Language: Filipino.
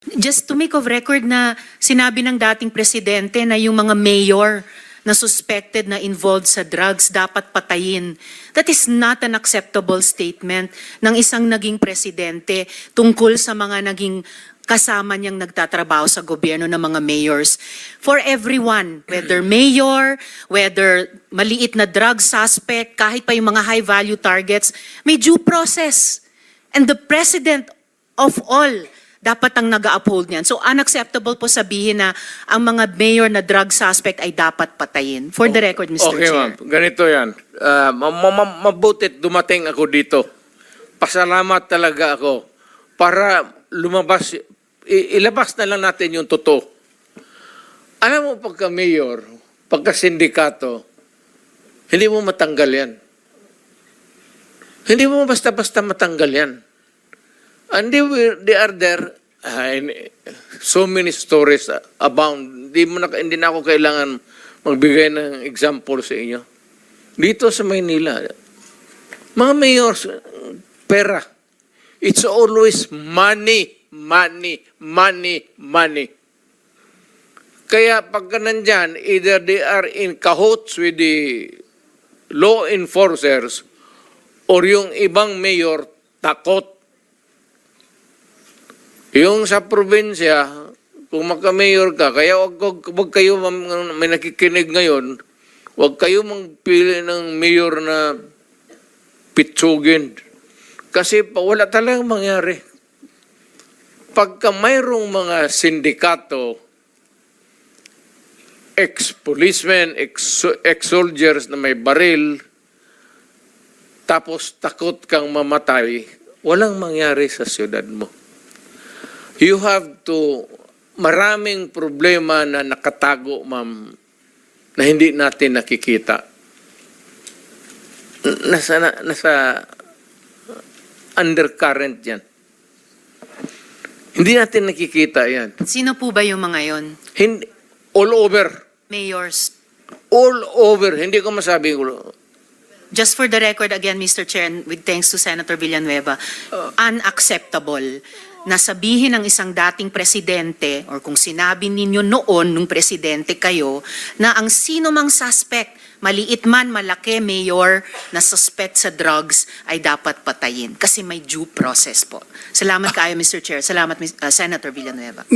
Just to make of record na sinabi ng dating presidente na yung mga mayor na suspected na involved sa drugs dapat patayin. That is not an acceptable statement ng isang naging presidente tungkol sa mga naging kasama niyang nagtatrabaho sa gobyerno ng mga mayors. For everyone, whether mayor, whether maliit na drug suspect, kahit pa yung mga high-value targets, may due process. And the president of all dapat ang nag-uphold niyan. So unacceptable po sabihin na ang mga mayor na drug suspect ay dapat patayin. For the record, Mr. Okay, Chair. ma'am. Ganito yan. Ma- ma- ma- mabutit dumating ako dito. Pasalamat talaga ako para lumabas, i- ilabas na lang natin yung totoo. Alam mo, pagka mayor, pagka sindikato, hindi mo matanggal yan. Hindi mo basta-basta matanggal yan. And they, were, they are there, ah, in- so many stories abound. Hindi, mo na, hindi na ako kailangan magbigay ng example sa inyo. Dito sa Maynila, mga mayors, pera. It's always money, money, money, money. Kaya pagka nandyan, either they are in cahoots with the law enforcers or yung ibang mayor takot yung sa probinsya, kung magka-mayor ka, kaya wag, wag, wag kayo, may nakikinig ngayon, wag kayo magpili ng mayor na pitsugin. Kasi wala talagang mangyari. Pagka mayroong mga sindikato, ex-policemen, ex- ex-soldiers na may baril, tapos takot kang mamatay, walang mangyari sa siyudad mo you have to, maraming problema na nakatago, ma'am, na hindi natin nakikita. Nasa, na- nasa undercurrent yan. Hindi natin nakikita yan. Sino po ba yung mga yon? Hindi, all over. Mayors. All over. Hindi ko masabi. Just for the record again, Mr. Chair, and with thanks to Senator Villanueva, unacceptable na sabihin ng isang dating presidente or kung sinabi ninyo noon nung presidente kayo na ang sino mang suspect, maliit man, malaki, mayor, na suspect sa drugs ay dapat patayin kasi may due process po. Salamat kayo, Mr. Chair. Salamat, uh, Senator Villanueva.